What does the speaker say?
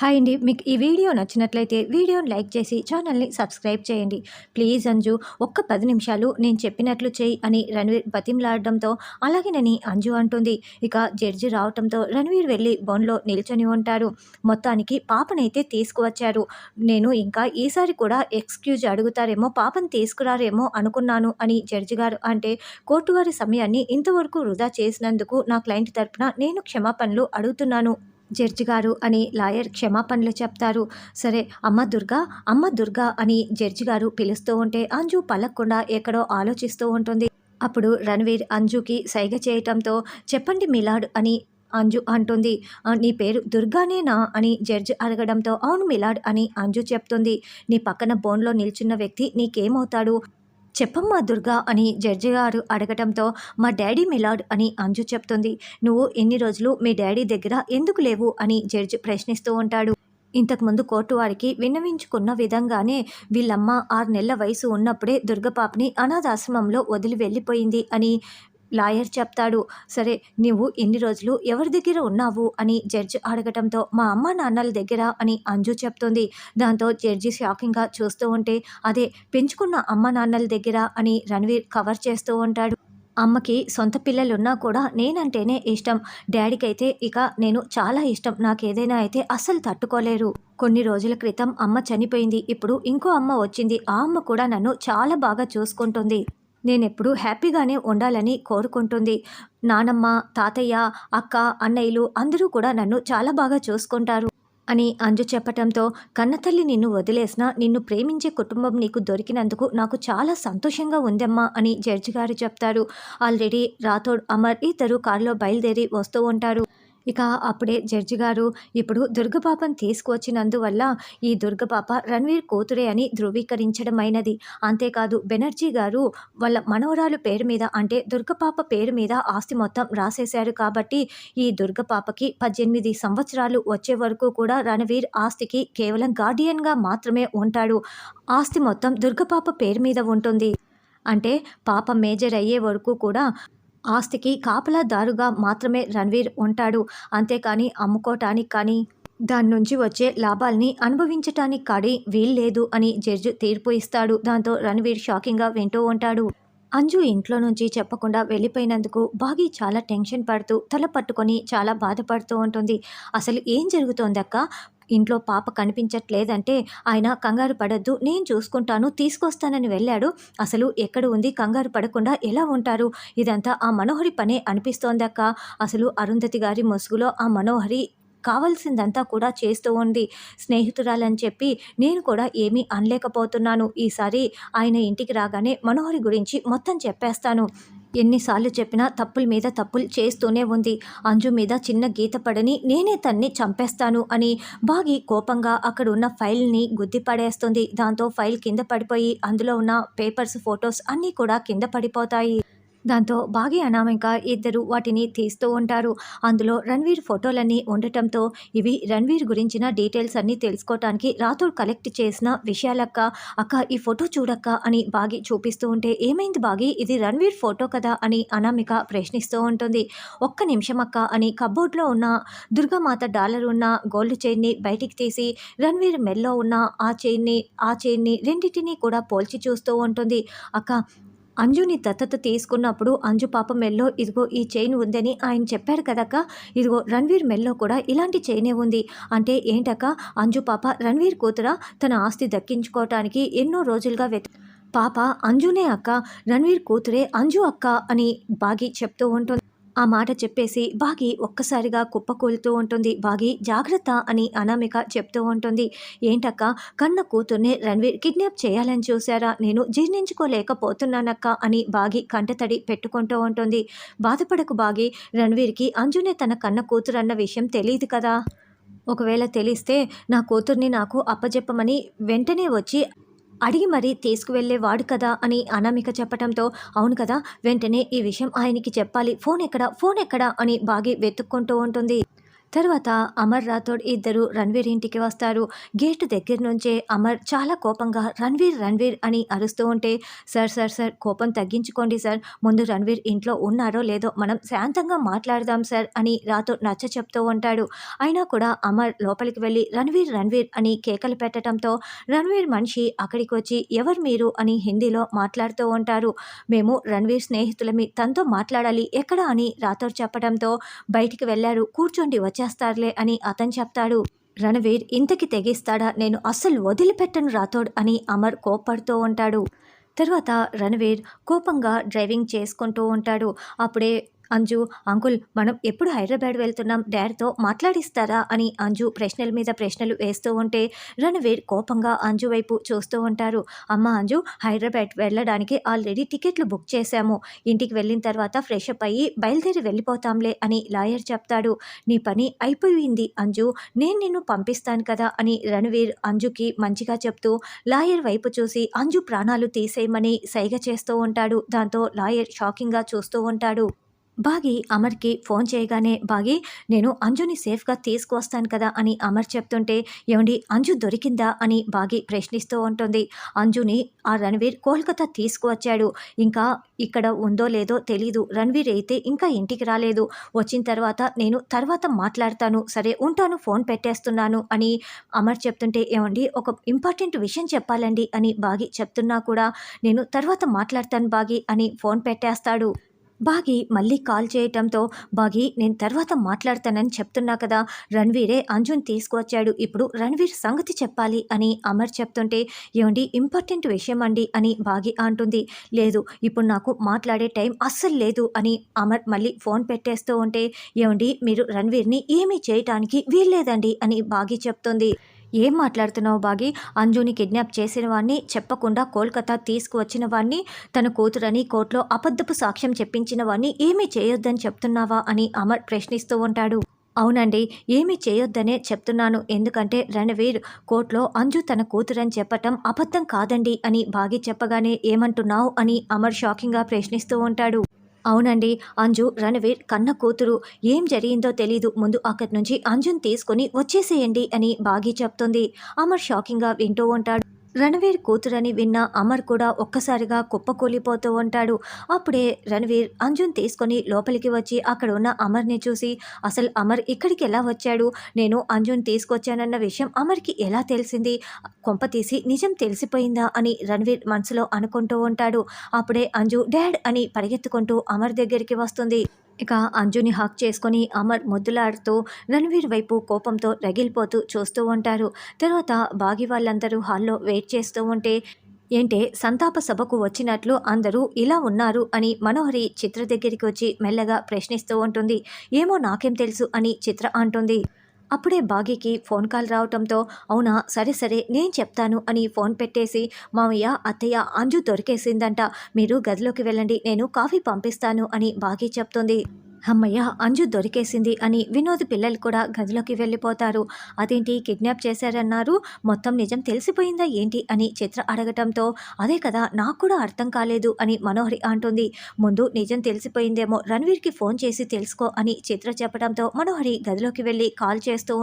Hi అండి. మీకు ఈ వీడియో నచ్చినట్లయితే వీడియోని లైక్ చేసి ఛానల్ని సబ్స్క్రైబ్ చేయండి. ప్లీజ్ అంజు ఒక్క పది నిమిషాలు నేను చెప్పినట్లు చేయి అని రణవీర్ బతిమలాడడంతో అలాగేనని అంజు అంటుంది. ఇక జడ్జి రావడంతో రణవీర్ వెళ్ళి బోన్లో నిల్చొని ఉంటారు మొత్తానికి పాపనైతే తీసుకువచ్చారు. నేను ఇంకా ఈసారి కూడా ఎక్స్క్యూజ్ అడుగుతారేమో పాపను తీసుకురారేమో అనుకున్నాను అని జడ్జి గారు అంటే కోర్టు వారి సమయాన్ని ఇంతవరకు వృధా చేసినందుకు నా క్లయింట్ తరపున నేను క్షమాపణలు అడుగుతున్నాను. జడ్జి గారు అని లాయర్ క్షమాపణలు చెప్తారు. సరే అమ్మ దుర్గా అమ్మ దుర్గా అని జడ్జి గారు పిలుస్తూ ఉంటే అంజు పలక్కుండా ఎక్కడో ఆలోచిస్తూ ఉంటుంది. అప్పుడు రణవీర్ అంజుకి సైగ చేయటంతో చెప్పండి మిలాడ్ అని అంజు అంటుంది. నీ పేరు దుర్గానేనా? అని జడ్జ్ అడగడంతో అవును మిలాడ్ అని అంజు చెప్తుంది. నీ పక్కన బోన్లో నిల్చున్న వ్యక్తి నీకేమవుతాడు? చెప్పమ్మా దుర్గా అని జడ్జి గారు అడగటంతో మా డాడీ మిలాడ్ అని అంజు చెప్తుంది. నువ్వు ఎన్ని రోజులు మీ డాడీ దగ్గర ఎందుకు లేవు అని జడ్జి ప్రశ్నిస్తూ ఉంటాడు. ఇంతకుముందు కోర్టు వారికి విన్నవించుకున్న విధంగానే వీళ్ళమ్మ ఆరు నెలల వయసు ఉన్నప్పుడే దుర్గపాపని అనాథాశ్రమంలో వదిలి వెళ్ళిపోయింది అని లాయర్ చెప్తాడు సరే నువ్వు ఎన్ని రోజులు ఎవరి దగ్గర ఉన్నావు? అని జడ్జి అడగటంతో మా అమ్మ నాన్నల దగ్గర అని అంజు చెప్తుంది. దాంతో జడ్జి షాకింగ్గా చూస్తూ ఉంటే అదే పెంచుకున్న అమ్మ నాన్నల దగ్గర అని రణవీర్ కవర్ చేస్తూ ఉంటాడు. అమ్మకి సొంత పిల్లలున్నా కూడా నేనంటేనే ఇష్టం. డాడీకి అయితే ఇక నేను చాలా ఇష్టం. నాకు ఏదైనా అయితే అస్సలు తట్టుకోలేరు. కొన్ని రోజుల క్రితం అమ్మ చనిపోయింది. ఇప్పుడు ఇంకో అమ్మ వచ్చింది. ఆ అమ్మ కూడా నన్ను చాలా బాగా చూసుకుంటుంది. నేనెప్పుడు హ్యాపీగానే ఉండాలని కోరుకుంటుంది. నానమ్మ తాతయ్య అక్క అన్నయ్యలు అందరూ కూడా నన్ను చాలా బాగా చూసుకుంటారు అని అంజు చెప్పటంతో కన్నతల్లి నిన్ను వదిలేసినా నిన్ను ప్రేమించే కుటుంబం నీకు దొరికినందుకు నాకు చాలా సంతోషంగా ఉందమ్మా అని జడ్జి గారు చెప్తారు. ఆల్రెడీ రాథోడ్ అమర్ ఇద్దరు కారులో బయలుదేరి వస్తూ ఉంటారు. ఇక అప్పుడే జడ్జి గారు ఇప్పుడు దుర్గపాపను తీసుకువచ్చినందువల్ల ఈ దుర్గపాప రణ్వీర్ కూతురే అని ధృవీకరించడమైనది. అంతేకాదు బెనర్జీ గారు వాళ్ళ మనవరాలు పేరు మీద అంటే దుర్గపాప పేరు మీద ఆస్తి మొత్తం రాసేశారు కాబట్టి ఈ దుర్గపాపకి పద్దెనిమిది సంవత్సరాలు వచ్చే వరకు కూడా రణవీర్ ఆస్తికి కేవలం గార్డియన్గా మాత్రమే ఉంటాడు. ఆస్తి మొత్తం దుర్గపాప పేరు మీద ఉంటుంది. అంటే పాప మేజర్ అయ్యే వరకు కూడా ఆస్తికి కాపలాదారుగా మాత్రమే రణ్వీర్ ఉంటాడు. అంతేకాని అమ్ముకోటానికి కానీ దాని నుంచి వచ్చే లాభాల్ని అనుభవించటానికి కాడి వీల్లేదు అని జడ్జి తీర్పు ఇస్తాడు. దాంతో రణ్వీర్ షాకింగ్గా వింటూ ఉంటాడు. అంజు ఇంట్లో నుంచి చెప్పకుండా వెళ్ళిపోయినందుకు బాగి చాలా టెన్షన్ పడుతూ తల పట్టుకొని చాలా బాధపడుతూ ఉంటుంది. అసలు ఏం జరుగుతోందక్క? ఇంట్లో పాప కనిపించట్లేదంటే ఆయన కంగారు పడద్దు నేను చూసుకుంటాను తీసుకొస్తానని వెళ్ళాడు. అసలు ఎక్కడ ఉంది కంగారు పడకుండా ఎలా ఉంటారు? ఇదంతా ఆ మనోహరి పనే అనిపిస్తోందక్క అసలు అరుంధతి గారి ముసుగులో ఆ మనోహరి కావాల్సిందంతా కూడా చేస్తూ ఉంది. స్నేహితురాలని చెప్పి నేను కూడా ఏమీ అనలేకపోతున్నాను. ఈసారి ఆయన ఇంటికి రాగానే మనోహరి గురించి మొత్తం చెప్పేస్తాను. ఎన్నిసార్లు చెప్పినా తప్పుల మీద తప్పులు చేస్తూనే ఉంది. అంజు మీద చిన్న గీత పడని నేనే తన్ని చంపేస్తాను అని బాగి కోపంగా అక్కడ ఉన్న ఫైల్ని గుద్ది పడేస్తుంది దాంతో ఫైల్ కింద పడిపోయి అందులో ఉన్న పేపర్స్ ఫొటోస్ అన్నీ కూడా కింద పడిపోతాయి. దాంతో బాగి అనామిక ఇద్దరు వాటిని తీస్తూ ఉంటారు. అందులో రణ్వీర్ ఫోటోలన్నీ ఉండటంతో ఇవి రణ్వీర్ గురించిన డీటెయిల్స్ అన్నీ తెలుసుకోవటానికి రాథోడ్ కలెక్ట్ చేసిన విషయాలక్క అక్క ఈ ఫోటో చూడక్క అని బాగి చూపిస్తూ ఉంటే ఏమైంది బాగి? ఇది రణ్వీర్ ఫోటో కదా అని అనామిక ప్రశ్నిస్తూ ఉంటుంది. ఒక్క నిమిషం అక్క అని కబోర్డ్లో ఉన్న దుర్గామాత డాలర్ ఉన్న గోల్డ్ చైన్ని బయటికి తీసి రణ్వీర్ మెల్లో ఉన్న ఆ చైన్ని ఆ చైన్ని రెండింటినీ కూడా పోల్చి చూస్తూ ఉంటుంది. అక్క అంజుని దత్తత తీసుకున్నప్పుడు అంజు పాప మెల్లో ఇదిగో ఈ చైన్ ఉందని ఆయన చెప్పాడు కదక్క. ఇదిగో రణ్వీర్ మెల్లో కూడా ఇలాంటి చైనే ఉంది. అంటే ఏంటక్క అంజు పాప రణ్వీర్ కూతుర? తన ఆస్తి దక్కించుకోవటానికి ఎన్నో రోజులుగా వెత పాప అంజునే అక్క. రణ్వీర్ కూతురే అంజు అక్క అని బాగి చెప్తూ ఉంటుంది. ఆ మాట చెప్పేసి బాగి ఒక్కసారిగా కుప్పకూలుతూ ఉంటుంది. బాగి జాగ్రత్త అని అనామిక చెప్తూ ఉంటుంది. ఏంటక్క కన్న కూతుర్ని రణ్వీర్ కిడ్నాప్ చేయాలని చూశారా? నేను జీర్ణించుకోలేకపోతున్నానక్క అని బాగి కంటతడి పెట్టుకుంటూ ఉంటుంది. బాధపడకు బాగి రణ్వీర్కి అంజునే తన కన్న కూతురన్న విషయం తెలియదు కదా. ఒకవేళ తెలిస్తే నా కూతుర్ని నాకు అప్పజెప్పమని వెంటనే వచ్చి అడిగి మరీ తీసుకువెళ్ళేవాడు కదా అని అనామిక చెప్పడంతో అవును కదా వెంటనే ఈ విషయం ఆయనకి చెప్పాలి. ఫోన్ ఎక్కడ? ఫోన్ ఎక్కడ? అని బాగి వెతుక్కుంటూ ఉంటుంది. తర్వాత అమర్ రాథోడ్ ఇద్దరు రణ్వీర్ ఇంటికి వస్తారు. గేట్ దగ్గర నుంచే అమర్ చాలా కోపంగా రణ్వీర్ రణ్వీర్ అని అరుస్తూ ఉంటే సార్ సార్ సార్ కోపం తగ్గించుకోండి సార్. ముందు రణ్వీర్ ఇంట్లో ఉన్నారో లేదో మనం శాంతంగా మాట్లాడదాం సార్ అని రాథోడ్ నచ్చ చెప్తూ ఉంటాడు. అయినా కూడా అమర్ లోపలికి వెళ్ళి రణ్వీర్ రణ్వీర్ అని కేకలు పెట్టడంతో రణ్వీర్ మనిషి అక్కడికి వచ్చి ఎవరు మీరు అని హిందీలో మాట్లాడుతూ ఉంటారు. మేము రణ్వీర్ స్నేహితులమి తనతో మాట్లాడాలి ఎక్కడ అని రాథోడ్ చెప్పడంతో బయటికి వెళ్ళారు. కూర్చోండి వచ్చేస్తారులే అని అతను చెప్తాడు. రణవీర్ ఇంతకి తెగిస్తాడా? నేను అస్సలు వదిలిపెట్టను రాథోడ్ అని అమర్ కోప్పడుతూ ఉంటాడు. తర్వాత రణవీర్ కోపంగా డ్రైవింగ్ చేసుకుంటూ ఉంటాడు. అప్పుడే అంజు అంకుల్ మనం ఎప్పుడు హైదరాబాద్ వెళ్తున్నాం? డాడ్తో మాట్లాడిస్తారా? అని అంజు ప్రశ్నల మీద ప్రశ్నలు వేస్తూ ఉంటే రణవీర్ కోపంగా అంజు వైపు చూస్తూ ఉంటారు. అమ్మ అంజు హైదరాబాద్ వెళ్ళడానికి ఆల్రెడీ టికెట్లు బుక్ చేశాము. ఇంటికి వెళ్ళిన తర్వాత ఫ్రెష్ అప్ అయ్యి బయలుదేరి వెళ్ళిపోతాంలే అని లాయర్ చెప్తాడు. నీ పని అయిపోయింది అంజు. నేను నిన్ను పంపిస్తాను కదా అని రణవీర్ అంజుకి మంచిగా చెప్తూ లాయర్ వైపు చూసి అంజు ప్రాణాలు తీసేయమని సైగ చేస్తూ ఉంటాడు. దాంతో లాయర్ షాకింగ్గా చూస్తూ ఉంటాడు. బాగి అమర్కి ఫోన్ చేయగానే బాగి నేను అంజుని సేఫ్గా తీసుకువస్తాను కదా అని అమర్ చెప్తుంటే ఏమండి అంజు దొరికిందా? అని బాగి ప్రశ్నిస్తూ ఉంటుంది. అంజుని ఆ రణవీర్ కోల్కతా తీసుకువచ్చాడు. ఇంకా ఇక్కడ ఉందో లేదో తెలీదు. రణవీర్ అయితే ఇంకా ఇంటికి రాలేదు. వచ్చిన తర్వాత నేను తర్వాత మాట్లాడతాను. సరే ఉంటాను ఫోన్ పెట్టేస్తున్నాను అని అమర్ చెప్తుంటే ఏమండి ఒక ఇంపార్టెంట్ విషయం చెప్పాలండి అని బాగి చెప్తున్నా కూడా నేను తర్వాత మాట్లాడతాను బాగి అని ఫోన్ పెట్టేస్తాడు. బాగి మళ్ళీ కాల్ చేయటంతో బాగి నేను తర్వాత మాట్లాడతానని చెప్తున్నా కదా రణ్వీరే అంజున్ తీసుకువచ్చాడు. ఇప్పుడు రణ్వీర్ సంగతి చెప్పాలి అని అమర్ చెప్తుంటే ఏమండి ఇంపార్టెంట్ విషయం అండి అని బాగి అంటుంది. లేదు ఇప్పుడు నాకు మాట్లాడే టైం అస్సలు లేదు అని అమర్ మళ్ళీ ఫోన్ పెట్టేస్తూ ఉంటే ఏమండి మీరు రణ్వీర్ని ఏమీ చేయటానికి వీల్లేదండి అని బాగి చెప్తుంది. ఏం మాట్లాడుతున్నావు బాగి? అంజుని కిడ్నాప్ చేసిన వాడిని చెప్పకుండా కోల్కతా తీసుకువచ్చిన వాడిని తన కూతురని కోర్టులో అబద్ధపు సాక్ష్యం చెప్పించిన వాడిని ఏమీ చేయొద్దని చెప్తున్నావా అని అమర్ ప్రశ్నిస్తూ ఉంటాడు. అవునండి ఏమీ చేయొద్దనే చెప్తున్నాను. ఎందుకంటే రణవీర్ కోర్టులో అంజు తన కూతురని చెప్పటం అబద్ధం కాదండి అని బాగి చెప్పగానే ఏమంటున్నావు అని అమర్ షాకింగ్గా ప్రశ్నిస్తూ ఉంటాడు. అవునండి. అంజు రణవీర్ కన్న కూతురు ఏం జరిగిందో తెలీదు. ముందు అక్కడి నుంచి అంజుని తీసుకొని వచ్చేసేయండి అని బాగి చెప్తుంది. అమర్ షాకింగ్గా వింటూ ఉంటాడు. రణవీర్ కూతురని విన్న అమర్ కూడా ఒక్కసారిగా కుప్పకూలిపోతూ ఉంటాడు. అప్పుడే రణవీర్ అంజున్ తీసుకొని లోపలికి వచ్చి అక్కడ ఉన్న అమర్ని చూసి అసలు అమర్ ఇక్కడికి ఎలా వచ్చాడు? నేను అంజున్ తీసుకొచ్చానన్న విషయం అమర్కి ఎలా తెలిసింది? కొంప తీసి నిజం తెలిసిపోయిందా? అని రణవీర్ మనసులో అనుకుంటూ ఉంటాడు. అప్పుడే అంజు డాడ్ అని పరిగెత్తుకుంటూ అమర్ దగ్గరికి వస్తుంది. ఇక అంజుని హాక్ చేసుకొని అమర్ ముద్దులాడుతూ రణవీర్ వైపు కోపంతో రగిలిపోతూ చూస్తూ ఉంటారు. తర్వాత బాగి వాళ్ళందరూ హాల్లో వెయిట్ చేస్తూ ఉంటే ఏంటే సంతాప సభకు వచ్చినట్లు అందరూ ఇలా ఉన్నారు అని మనోహరి చిత్ర దగ్గరికి వచ్చి మెల్లగా ప్రశ్నిస్తూ ఉంటుంది. ఏమో నాకేం తెలుసు అని చిత్ర అంటుంది. అప్పుడే బాగీకి ఫోన్ కాల్ రావటంతో అవునా సరే సరే నేను చెప్తాను అని ఫోన్ పెట్టేసి మామయ్య అత్తయ్య అంజు దొరికేసిందంట. మీరు గదిలోకి వెళ్ళండి నేను కాఫీ పంపిస్తాను అని బాగీ చెప్తుంది. అమ్మయ్య అంజు దొరికేసింది అని వినోద్ పిల్లలు కూడా గదిలోకి వెళ్ళిపోతారు. అదేంటి కిడ్నాప్ చేశారన్నారు? మొత్తం నిజం తెలిసిపోయిందా ఏంటి అని చిత్ర అడగటంతో అదే కదా నాకు కూడా అర్థం కాలేదు అని మనోహరి అంటుంది. ముందు నిజం తెలిసిపోయిందేమో రణవీర్కి ఫోన్ చేసి తెలుసుకో అని చిత్ర చెప్పడంతో మనోహరి గదిలోకి వెళ్ళి కాల్ చేస్తూ